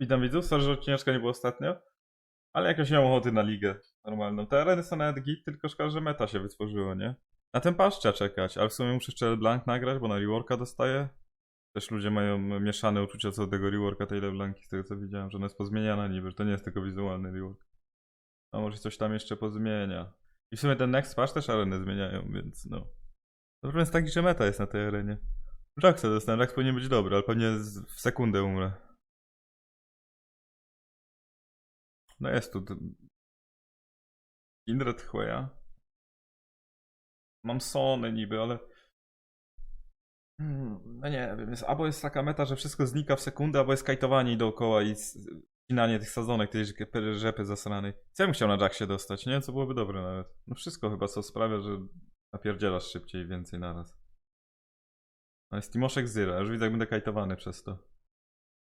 Witam widzów, sorry, że odcineczka nie było ostatnio. Ale jakoś nie mam ochoty na ligę normalną. Te areny są nawet git, tylko szkoda, że meta się wytworzyło, nie? Na ten patch trzeba czekać, ale w sumie muszę jeszcze LeBlanc nagrać, bo na reworka dostaję. Też ludzie mają mieszane uczucia co do tego reworka tej LeBlanki, z tego co widziałem, że ona jest pozmieniana niby, że to nie jest tylko wizualny rework. A może coś tam jeszcze pozmienia. I w sumie ten next patch też areny zmieniają, więc no. Problem jest taki, że meta jest na tej arenie. Jacksa dostałem, Jax powinien być dobry, ale pewnie w sekundę umrę. No jest tu. d- Indred Chweja. Mam Sony niby, ale. Hmm, No nie wiem, jest, albo jest taka meta, że wszystko znika w sekundę, albo jest kajtowanie dookoła i wcinanie tych sezonek, tej rzepy- zasranej. Co ja bym chciał na Jacksie dostać, nie? Co byłoby dobre nawet. No wszystko chyba, co sprawia, że napierdzielasz szybciej i więcej naraz. No jest Timoszek Zyra, już widzę jak będę kajtowany przez to.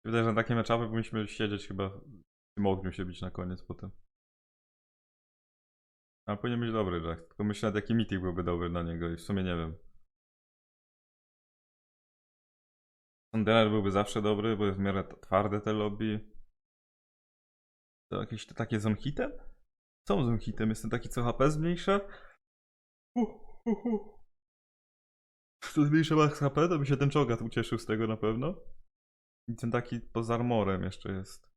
Wydaje, że na takie meczapy powinniśmy siedzieć chyba tym ogniu się bić na koniec potem. Ale powinien być dobry Jack, tylko myślę jaki meeting byłby dobry dla niego i w sumie nie wiem. Sunderer byłby zawsze dobry, bo jest w miarę twarde te lobby. To jakieś to takie z hitem? Co z hitem? Jest ten taki co HP zmniejsza? Uh, uh, uh. To zmniejsza max HP, to by się ten czogat ucieszył z tego na pewno. I ten taki poza armorem jeszcze jest.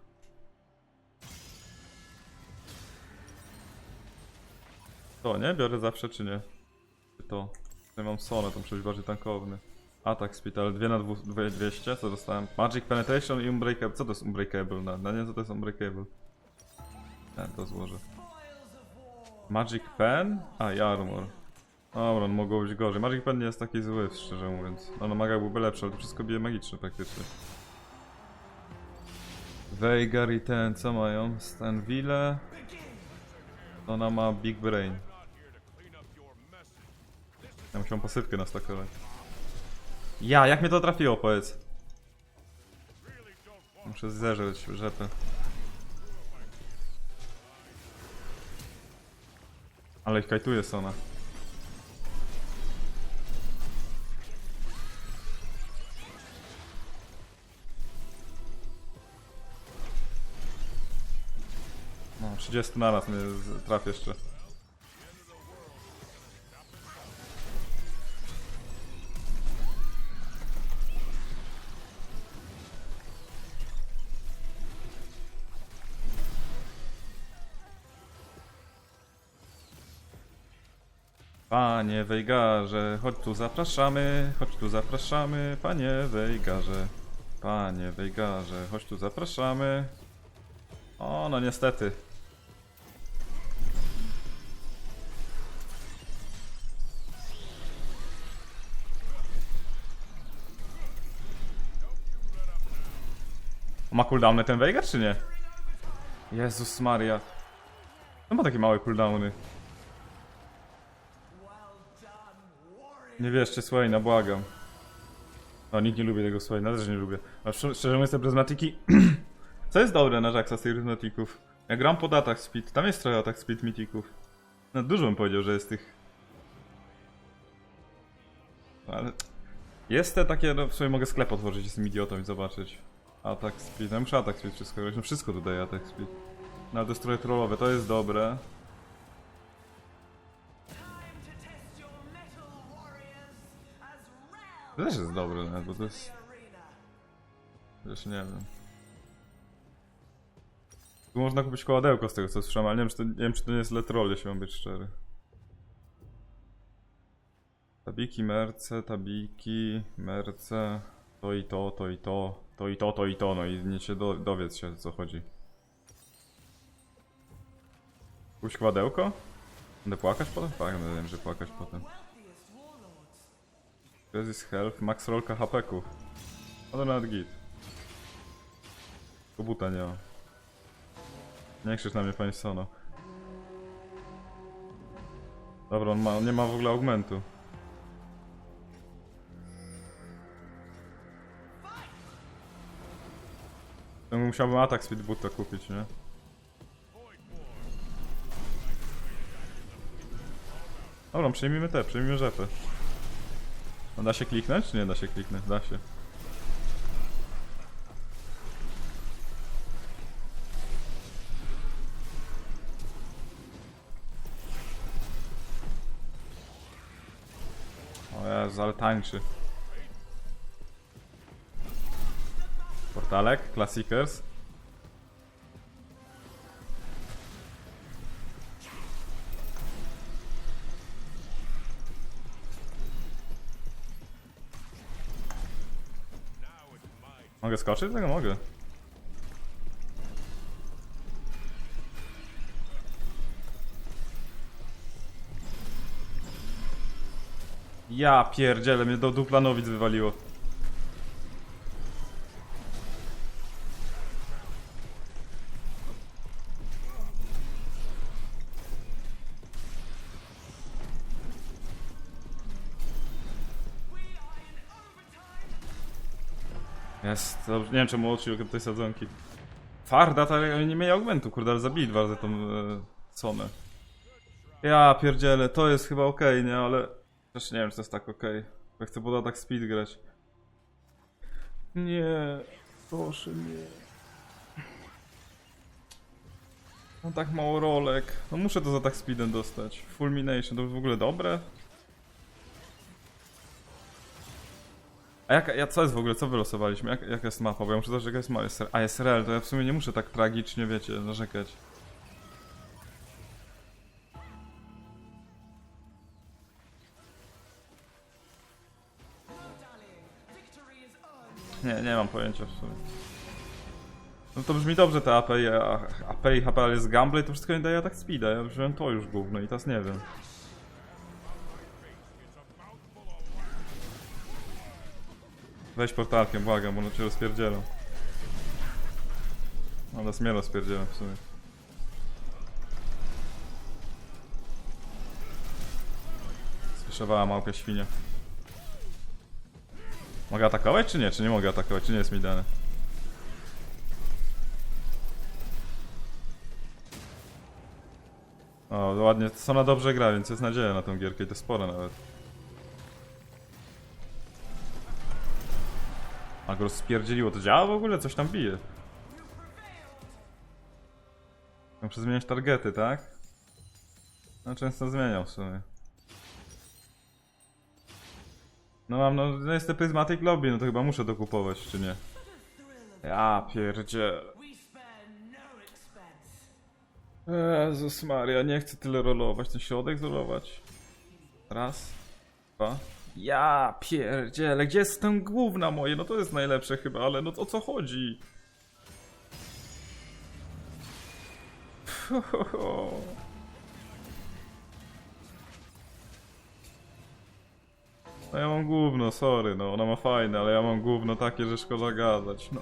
To, nie? Biorę zawsze czy nie? Czy to? Ja mam Sonę, to muszę być bardziej tankowny. Attack speed, ale 2 na 2, 200, co dostałem? Magic Penetration i Unbreakable. Co to jest Unbreakable? Na, na nie, co to jest Unbreakable? Nie, to złożę. Magic Pen? A, i Armor. Dobra, no mogło być gorzej. Magic Pen nie jest taki zły, szczerze mówiąc. No, no maga byłby lepszy, ale to wszystko bije magiczne praktycznie. Veigar i ten, co mają? Stanville. Ona ma Big Brain. Ja musiałem pasywkę nastakować. Ja, jak mnie to trafiło, powiedz? Muszę zerzeć rzepę. Ale ich kajtuje Sona. No, 30 naraz mnie z- trafi jeszcze. Panie Wejgarze, chodź tu zapraszamy, chodź tu zapraszamy, panie Wejgarze. Panie Wejgarze, chodź tu zapraszamy. O, no niestety. Ma cooldowny ten Veigar, czy nie? Jezus Maria. No ma takie małe cooldowny. Nie wieszcie Swaina, błagam. No, nikt nie lubi tego Swaina, też nie lubię. A szczerze mówiąc, te pryzmatyki... Co jest dobre na Jacksa z tych pryzmatików? Ja gram pod attack speed, tam jest trochę attack speed mitików. No dużo bym powiedział, że jest tych... No, ale... Jest te takie, no w sumie mogę sklep otworzyć tym idiotą i zobaczyć. Attack speed, no muszę attack speed wszystko grać, no wszystko tu daje attack speed. No ale trollowe, to jest dobre. To też jest dobre, nawet, bo to jest... Wiesz, nie wiem. Tu można kupić koładełko z tego co słyszałem, ale nie wiem czy to, nie, wiem, czy to nie jest letrol, jeśli mam być szczery. Tabiki, merce, tabiki, merce, to i to, to i to, to i to, to i to, no i nie się do, dowiedz się o co chodzi. Kupić koładełko? Będę płakać potem? Tak, no wiem, że płakać potem. Resist health, max rollka HP-ków. No to nawet git. Tylko buta nie ma. Nie krzycz na mnie, panie Sono. Dobra, on, ma, on nie ma w ogóle augmentu. To musiałbym atak speed buta kupić, nie? Dobra, przejmijmy te, przejmijmy rzepy. No da się kliknąć, czy nie da się kliknąć? Da się. O Jezu, ale tańczy. Portalek, Classicers. Mogę skoczyć? Tego mogę. Ja pierdzielę, mnie do duplanowic wywaliło. Jest, dobrze, nie wiem czemu odcił tej sadzonki. Farda, ale nie mieli augmentu, kurde, ale zabili dwa razy tą e, Sonę. Ja pierdzielę, to jest chyba okej, nie, ale też nie wiem, czy to jest tak okej. Bo chcę pod atak speed grać. Nie, proszę nie. Mam tak mało rolek. No muszę to za tak speedem dostać. Fulmination, to w ogóle dobre? A jaka, ja, co jest w ogóle, co wylosowaliśmy? Jak, jaka jest mapa? Bo ja muszę zobaczyć, jaka jest mapa. Jest- A SRL, to ja w sumie nie muszę tak tragicznie, wiecie, narzekać. Nie, nie mam pojęcia w sumie. No to brzmi dobrze te AP a- AP i HP, ale jest gameplay, to wszystko nie daje atak speeda. Ja wziąłem to już gówno i teraz nie wiem. Weź portalkiem, błagam, bo ono cię rozpierdzielą. No, nas mnie rozpierdzielą w sumie. Słyszewała małpia świnia. Mogę atakować czy nie? Czy nie mogę atakować? Czy nie jest mi dane? O, ładnie. Sona dobrze gra, więc jest nadzieja na tą gierkę i to sporo nawet. A go spierdzieliło, to działa w ogóle? Coś tam bije. Muszę zmieniać targety, tak? No często zmieniam w sumie. No mam, no no jest te Prismatic Lobby, no to chyba muszę dokupować, czy nie? Ja pierdzie. No. Jezus Maria, nie chcę tyle rolować, ten środek rolować. Raz, dwa. Ja pierdziele, gdzie jest ten główna moje? No to jest najlepsze chyba, ale no o co chodzi? No ja mam gówno, sorry, no ona ma fajne, ale ja mam gówno takie, że szkoda gadać, no.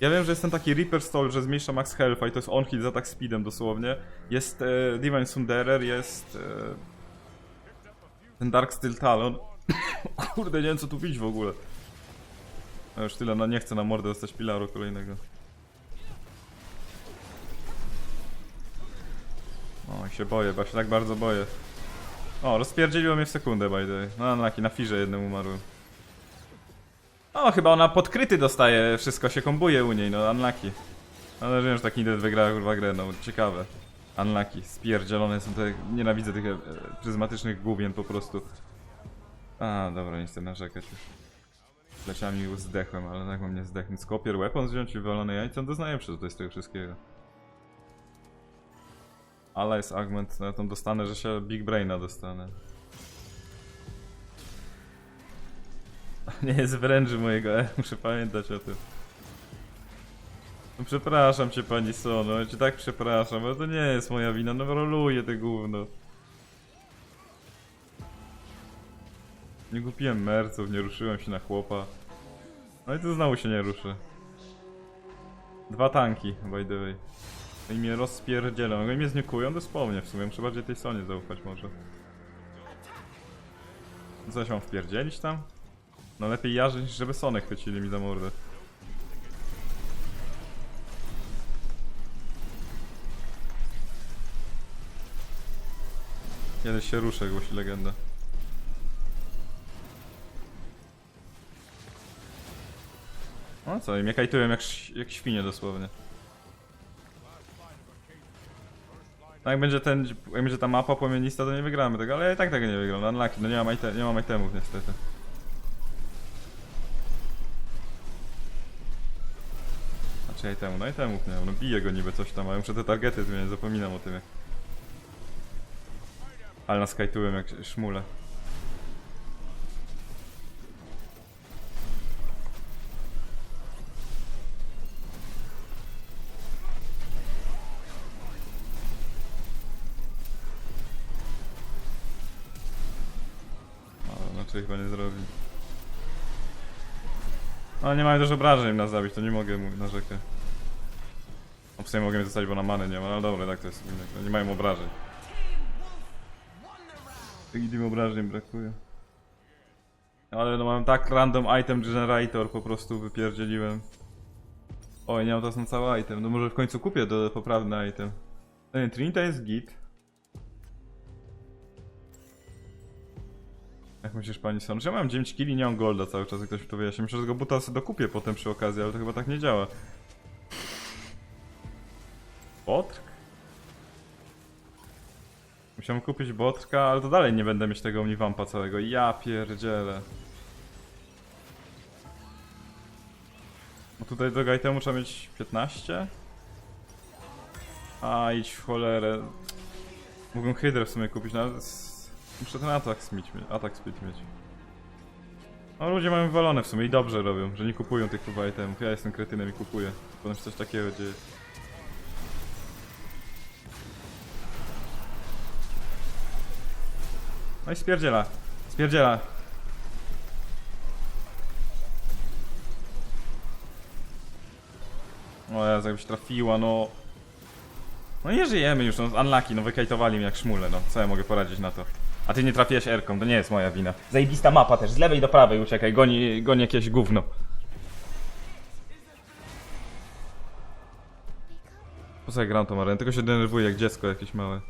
Ja wiem, że jest ten taki Reaper Stall, że zmniejsza max health'a i to jest on hit z atak speedem dosłownie. Jest e, Divine Sunderer, jest e, ten Dark Steel Talon. Kurde, nie wiem co tu widzieć w ogóle. A już tyle, no nie chcę na mordę dostać pilaru kolejnego. O, się boję, bo się tak bardzo boję. O, rozpierdzieliło mnie w sekundę, by the way. No, na, na firze jednym umarłem. O, chyba ona podkryty dostaje, wszystko się kombuje u niej, no unlucky. Ale wiem, że tak Nidet wygrała kurwa grę, no ciekawe. Unlucky, spierdzielone są te, nienawidzę tych e, pryzmatycznych główien po prostu. A, dobra, nie chcę narzekać już. Leciami już zdechłem, ale tak mam nie zdechnąć. Skopier weapon wziąć i walone jajce, no to najlepsze to jest tego wszystkiego. Ale jest augment, no ja tam dostanę, że się Big Braina dostanę. Nie jest wręcz mojego E, muszę pamiętać o tym. No przepraszam cię pani Sono, ja cię tak przepraszam, ale to nie jest moja wina, no roluję te gówno. Nie kupiłem merców, nie ruszyłem się na chłopa. No i tu znowu się nie ruszę. Dwa tanki, by the way. I mnie rozpierdzielą. Jak mnie zniekują, to wspomnę w sumie. Muszę bardziej tej stronie zaufać może. Co się mam wpierdzielić tam? No lepiej niż żeby Sony chwycili mi za mordę. Kiedyś się ruszę, głosi legenda. No co, i mnie kajtują jak, jak świnie dosłownie. No jak będzie ten, jak będzie ta mapa płomienista, to nie wygramy tego, ale ja i tak tego nie wygram. Unlucky, no nie mam, ite, nie mam itemów niestety. Znaczy itemu, no itemów nie mam, no biję go niby coś tam, ale muszę te targety zmieniać, zapominam o tym. Ale nas kajtują jak szmule. No nie mają też obrażeń nas zabić, to nie mogę narzekać. No w sumie mogę mnie zostawić, bo na manę nie ma, ale dobra, tak to jest innego. Nie mają obrażeń. Takich im obrażeń brakuje. Ale no mam tak random item generator po prostu wypierdzieliłem. Oj, nie mam teraz na cały item. No może w końcu kupię do poprawny item. No nie, Trinita jest git. Jak myślisz pani? Że ja mam 9 killi nie mam golda cały czas, jak ktoś mi to wyjaśni. Myślę, że go buta sobie dokupię potem przy okazji, ale to chyba tak nie działa. Botrk? Musiałem kupić botrka, ale to dalej nie będę mieć tego omniwampa całego. Ja pierdzielę. No tutaj do itemu trzeba mieć 15? A, idź w cholerę. Mógłbym hydrę w sumie kupić, ale s- muszę ten atak mieć. Atak mieć. No ludzie mają wywalone w sumie i dobrze robią, że nie kupują tych chyba itemów. Ja jestem kretynem i kupuję. Potem się coś takiego dzieje. No i spierdziela. Spierdziela. O Jezu, jakbyś trafiła, no. No nie żyjemy już, no unlucky, no wykajtowali mnie jak szmule, no. Co ja mogę poradzić na to? A ty nie trafiłeś erką, to nie jest moja wina. Zajebista mapa też, z lewej do prawej uciekaj, goni, goni jakieś gówno. Po co ja gram tą arenę? Tylko się denerwuję jak dziecko jakieś małe.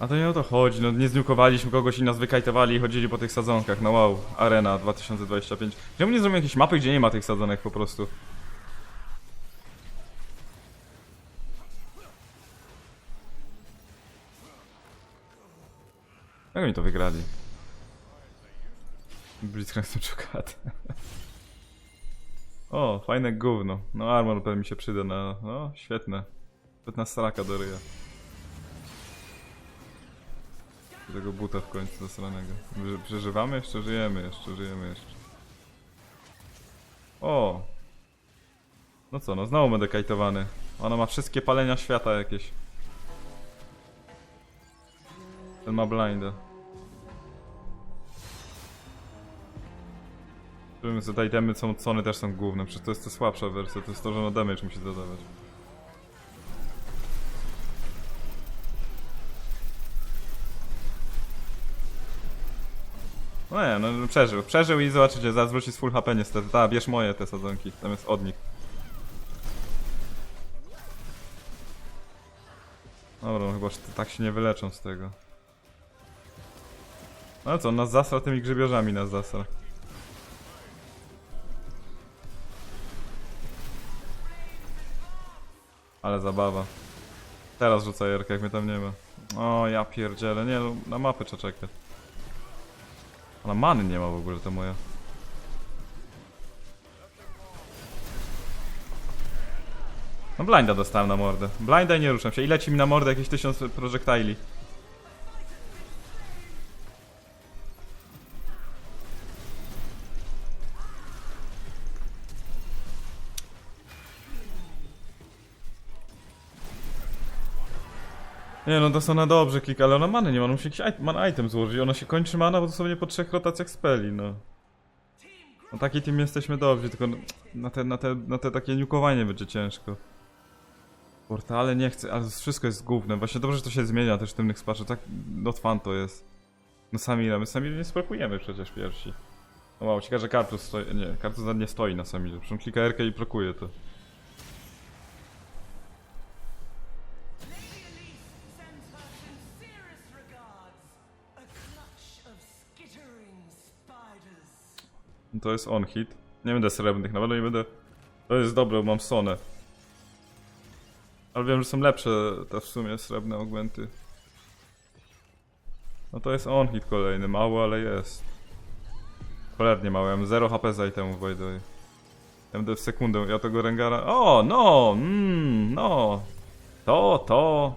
A to nie o to chodzi, no nie zniukowaliśmy kogoś i nas wykajtowali i chodzili po tych sadzonkach, no wow, Arena 2025. Czemu nie zrobią jakiejś mapy, gdzie nie ma tych sadzonek po prostu? Jak oni to wygrali? Blitzcrank tym czekoladę. O, fajne gówno. No armor pewnie mi się przyda na... No, świetne. Świetna straka do ryja. Tego buta w końcu zasranego. Prze- Przeżywamy jeszcze? Żyjemy jeszcze, żyjemy jeszcze. O! No co, no znowu będę kajtowany. Ona ma wszystkie palenia świata jakieś. Ten ma blinda. Żeby te itemy są cony też są główne, przecież to jest ta słabsza wersja, to jest to, że no damage musi dodawać. No nie, no przeżył. Przeżył i zobaczycie, zaraz wróci z full HP niestety. Ta, bierz moje te sadzonki, zamiast od nich. Dobra, no chyba tak się nie wyleczą z tego. No co, nas zasra tymi grzybierzami nas zasra. Ale zabawa. Teraz rzucaj Jerkę, jak mnie tam nie ma. O, ja pierdzielę, nie no, na mapę trzeba czekać. Ona many nie ma w ogóle, to moja. No blinda dostałem na mordę. Blinda i nie ruszam się. I leci mi na mordę jakieś tysiąc projektili. Nie no, to są na dobrze klika, ale ona many nie ma, ona musi jakiś man item złożyć. Ona się kończy mana, bo dosłownie po trzech rotacjach speli, no. Na taki team jesteśmy dobrzy, tylko na te, na te, na te takie niukowanie będzie ciężko. Portale nie chcę, ale wszystko jest główne. Właśnie dobrze, że to się zmienia też w tym spaczy. Tak not to jest. No Samira, my Samira nie sprokujemy przecież pierwsi. No wow, ciekawe, że Kartus stoi, nie, Kartus nie stoi na Samirze. Przecież klika R i prokuje to. To jest on hit. Nie będę srebrnych, na pewno nie będę... To jest dobre, mam Sonę. Ale wiem, że są lepsze te w sumie srebrne augmenty. No to jest on hit kolejny, mały, ale jest. Cholernie mały, ja mam 0 HP z itemów by the way. Ja będę w sekundę, ja tego Rengara... O, no, mmm, no. To, to.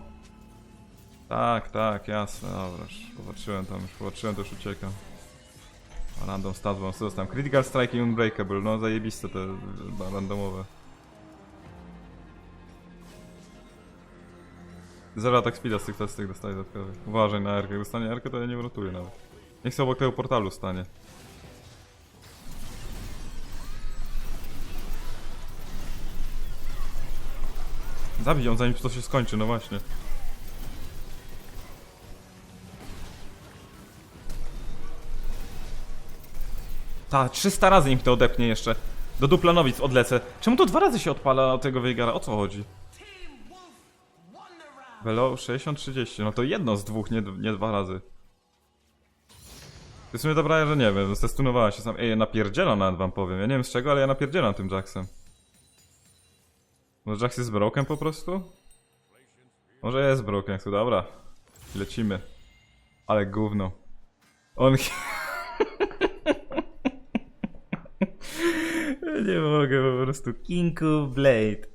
Tak, tak, jasne, dobra, popatrzyłem tam, już popatrzyłem, to już uciekam. Random stat, bo dostałem Critical Strike i Unbreakable, no zajebiste te randomowe. Zero atak speeda z tych testek dostaje dodatkowych. Uważaj na R, jak dostanie R, to ja nie uratuję nawet. Niech sobie obok tego portalu stanie. Zabij ją zanim to się skończy, no właśnie. Ta, 300 razy im to odepnie jeszcze. Do Duplanowic odlecę. Czemu to dwa razy się odpala od tego Veigara? O co chodzi? Velo 60-30, no to jedno z dwóch, nie, nie dwa razy. To w sumie dobra, że nie wiem, zestunowała się sam. Ej, ja napierdzielam nawet wam powiem. Ja nie wiem z czego, ale ja napierdzielam tym Jacksem. Może Jax jest broken po prostu? Może jest broken, to dobra. Lecimy. Ale gówno. On... nie mogę po prostu. King of Blade.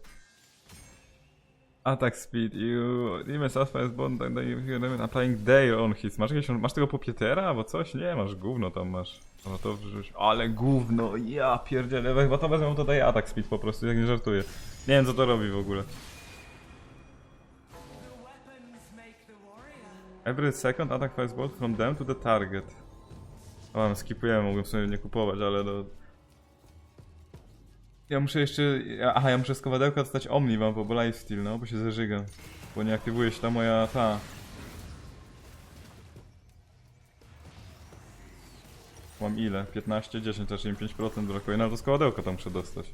Attack speed, you demon suspect bond and then applying day on hits. Masz jakieś, masz tego popietera albo coś? Nie, masz gówno tam masz. No to wrzuć. Ale gówno, ja pierdzielę, chyba to wezmę, to daje attack speed po prostu, jak nie żartuję. Nie wiem co to robi w ogóle. Every second attack fires bolt from them to the target. O, no, skipujemy, mogłem sobie nie kupować, ale no... Ja muszę jeszcze... Aha, ja muszę z kowadełka dostać Omnivam, bo bo lifesteal, no, bo się zażygam. Bo nie aktywuje się ta moja... ta... Mam ile? 15, 10, też im 5% brakuje, no to z kowadełka tam muszę dostać.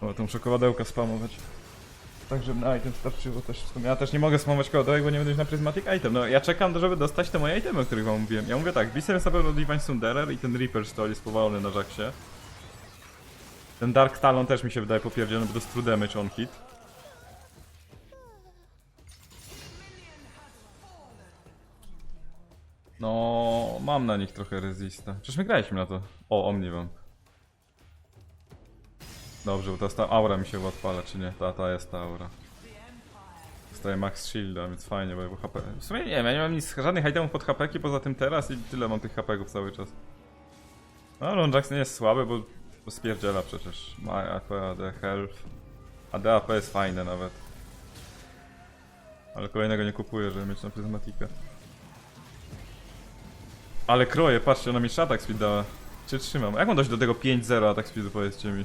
O, to muszę kowadełka spamować. Tak, żeby na item starczyło też. Ja też nie mogę spamować kowadełek, bo nie będę mieć na Prismatic Item. No, ja czekam, żeby dostać te moje itemy, o których wam mówiłem. Ja mówię tak, Bisem jest na pewno Divine Sunderer i ten Reaper Stol jest powalony na Jacksie. Ten Dark Talon też mi się wydaje popierdzielony, bo to jest true damage on hit. No, mam na nich trochę resista. Przecież my graliśmy na to. O, Omnivamp. Dobrze, bo teraz ta aura mi się odpala, czy nie? Ta, ta jest ta aura. Dostaję max shielda, więc fajnie, bo HP... W sumie nie wiem, ja nie mam nic, żadnych itemów pod HP poza tym teraz i tyle mam tych HP cały czas. No, Lone Jackson jest słaby, bo, bo spierdziela przecież. Ma AP, AD, health. AD, AP jest fajne nawet. Ale kolejnego nie kupuję, żeby mieć na pryzmatikę. Ale kroję, patrzcie, ona mi jeszcze attack speed dała. Czy trzymam? Jak mam dojść do tego 5-0 attack speedu, powiedzcie mi?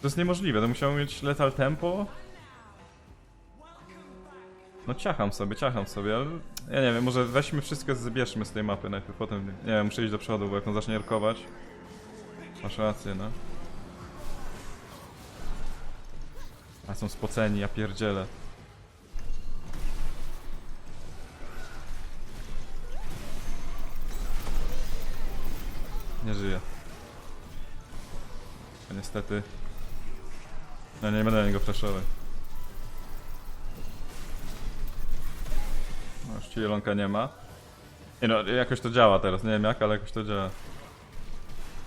To jest niemożliwe, to musiał mieć lethal tempo. No ciacham sobie, ciacham sobie, ale ja nie wiem, może weźmy wszystko, zbierzmy z tej mapy najpierw, potem, nie wiem, muszę iść do przodu, bo jak on zacznie erkować. Masz rację, no. A są spoceni, ja pierdzielę. Nie żyje. No niestety. No nie będę na niego flashować. No już ci jelonka nie ma. Nie no, jakoś to działa teraz, nie wiem jak, ale jakoś to działa.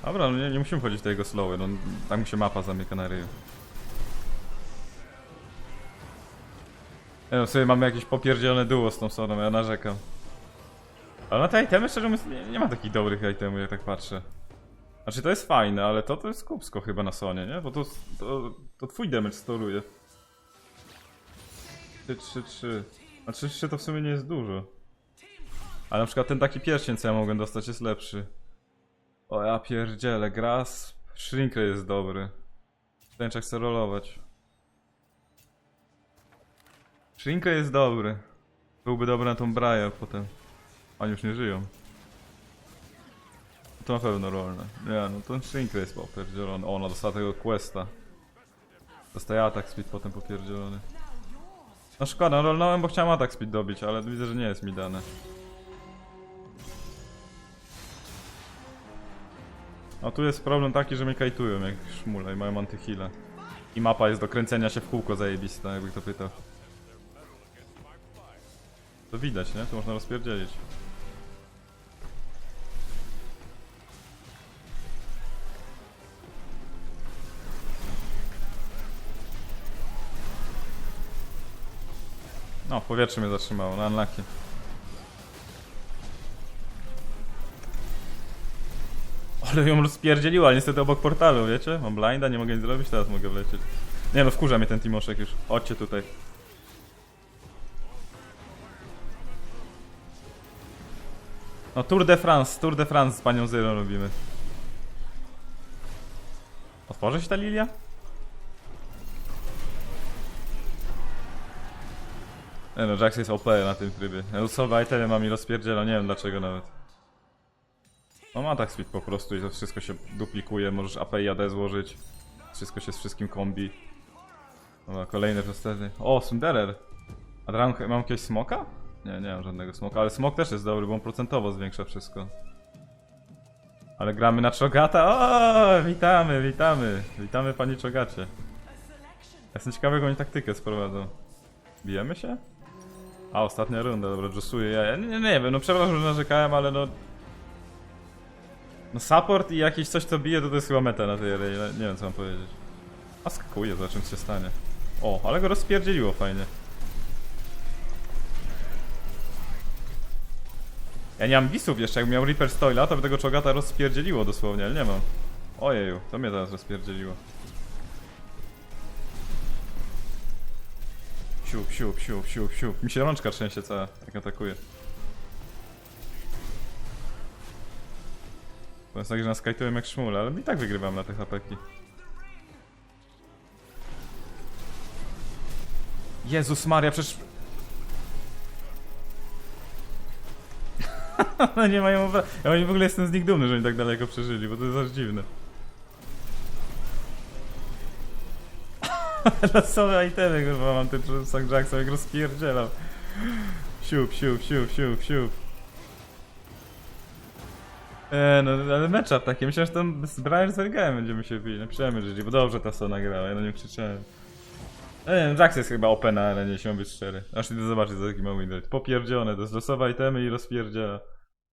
Dobra, no nie, nie musimy chodzić do jego slowy, no tak mi się mapa zamyka na ryju. Nie no, sobie mamy jakieś popierdzielone duo z tą soną, ja narzekam. Ale na te itemy szczerze mówiąc nie, nie ma takich dobrych itemów, jak tak patrzę. Znaczy to jest fajne, ale to to jest kupsko chyba na Sonie, nie? Bo to, to, to twój damage storuje. 3, 3, 3. A 3, 3 to w sumie nie jest dużo. Ale na przykład ten taki pierścień, co ja mogłem dostać jest lepszy. O ja pierdzielę, Gras. Shrinkray jest dobry. Tęczak chce rolować. Shrinkray jest dobry. Byłby dobry na tą Braję potem. Oni już nie żyją. To na pewno rolne. Nie, no to Shrinkray jest popierdzielony. O, ona dostała tego questa. Dostaje atak speed potem popierdzielony. No szkoda, rolnąłem, bo chciałem atak speed dobić, ale widzę, że nie jest mi dane. A tu jest problem taki, że mnie kajtują jak szmule i mają antyhile. I mapa jest do kręcenia się w kółko zajebista, jakby kto pytał. To widać, nie? Tu można rozpierdzielić. No, w powietrzu mnie zatrzymało, na unlucky. Ale ją rozpierdzieliła, niestety obok portalu, wiecie? Mam blinda, nie mogę nic zrobić, teraz mogę wlecieć. Nie no, wkurza mnie ten Timoszek już. Chodźcie tutaj. No Tour de France, Tour de France z panią Zyrą robimy. Otworzy się ta lilia? Nie no, Jax jest OP na tym trybie. Losowe itemy ma mi rozpierdziela, nie wiem dlaczego nawet. No ma tak speed po prostu i to wszystko się duplikuje, możesz AP i AD złożyć. Wszystko się z wszystkim kombi. Dobra, kolejny prostety. O, Sunderer! A mam jakiegoś smoka? Nie, nie mam żadnego smoka, ale smok też jest dobry, bo on procentowo zwiększa wszystko. Ale gramy na Czogata. O, witamy, witamy. Witamy pani Czogacie. Jestem ciekawy, jaką oni taktykę sprowadzą. Bijemy się? A, ostatnia runda, dobra, Josuję. Ja nie, nie, nie wiem, no przepraszam, że narzekałem, ale no... No support i jakieś coś, co bije, to to jest chyba meta na tej arenie, nie wiem co mam powiedzieć. A skakuje, za czym się stanie. O, ale go rozpierdzieliło fajnie. Ja nie mam wisów jeszcze, jakbym miał Reaper Stoila, to by tego czogata rozpierdzieliło dosłownie, ale nie mam. Ojeju, to mnie teraz rozpierdzieliło. Siup, siup, siup, siup, siup. Mi się rączka trzęsie cała, jak atakuje. To jest tak, że nas kajtują jak szmule, ale i tak wygrywam na te hapeki. Jezus Maria, przecież... No nie mają... Ja w ogóle jestem z nich dumny, że oni tak daleko przeżyli, bo to jest aż dziwne. Losowe itemy, kurwa, mam ten Jackson, jak rozpierdzielam. Siup, siup, siup, siup, siup. Eee, no ale matchup taki, myślałem, że tam z Brian z będziemy się bili. Napisałem że bo dobrze ta Sona grała, ja na nią krzyczałem. No nie wiem, Jax jest chyba OP na arenie, jeśli mam być szczery. Aż idę zobaczyć za jaki ma win rate. Popierdzione, to jest losowe itemy i rozpierdziela.